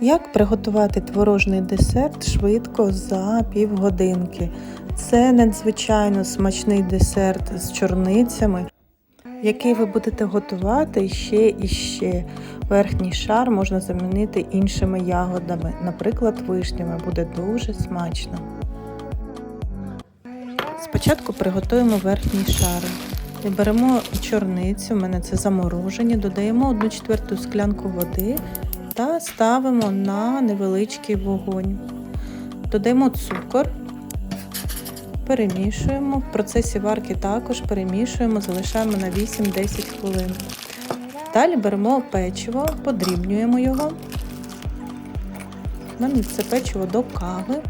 Як приготувати творожний десерт швидко за півгодинки? Це надзвичайно смачний десерт з чорницями, який ви будете готувати ще і ще. Верхній шар можна замінити іншими ягодами, наприклад, вишнями. Буде дуже смачно. Спочатку приготуємо верхній шар. І Беремо чорницю, у мене це заморожені, додаємо 1 четверту склянку води та ставимо на невеличкий вогонь. Додаємо цукор, перемішуємо. В процесі варки також перемішуємо, залишаємо на 8-10 хвилин. Далі беремо печиво, подрібнюємо його. Мене це печиво до кави.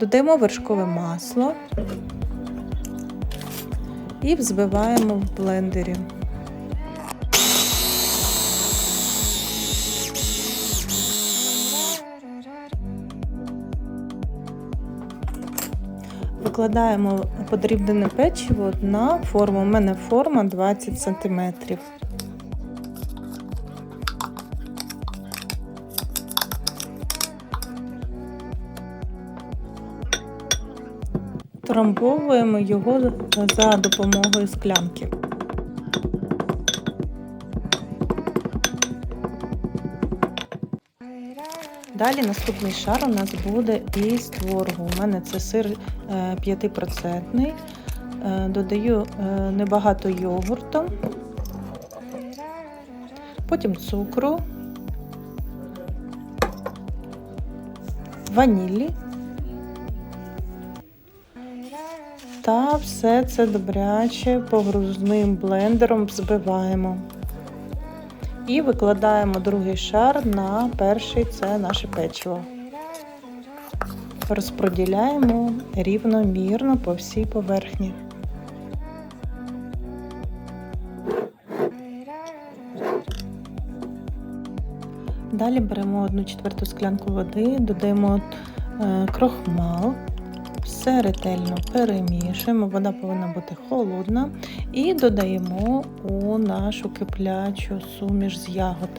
Додаємо вершкове масло і взбиваємо в блендері. Викладаємо подрібнене печиво на форму. У мене форма 20 см. Трамбовуємо його за допомогою склянки. Далі наступний шар у нас буде із творогу. У мене це сир 5%. Додаю е, небагато йогурту, потім цукру, ванілі. Та все це добряче погрузним блендером взбиваємо. І викладаємо другий шар на перший це наше печиво. Розподіляємо рівномірно по всій поверхні. Далі беремо 1 четверту склянку води, додаємо е, крохмал, все ретельно перемішуємо, вода повинна бути холодна, і додаємо у нашу киплячу суміш з ягод.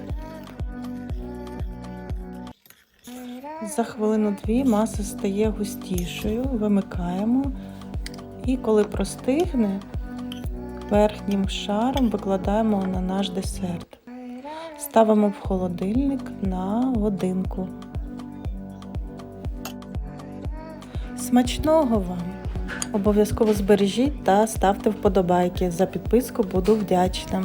За хвилину-дві маса стає густішою, вимикаємо, і коли простигне, верхнім шаром викладаємо на наш десерт. Ставимо в холодильник на годинку. Смачного вам! Обов'язково збережіть та ставте вподобайки. За підписку буду вдячна.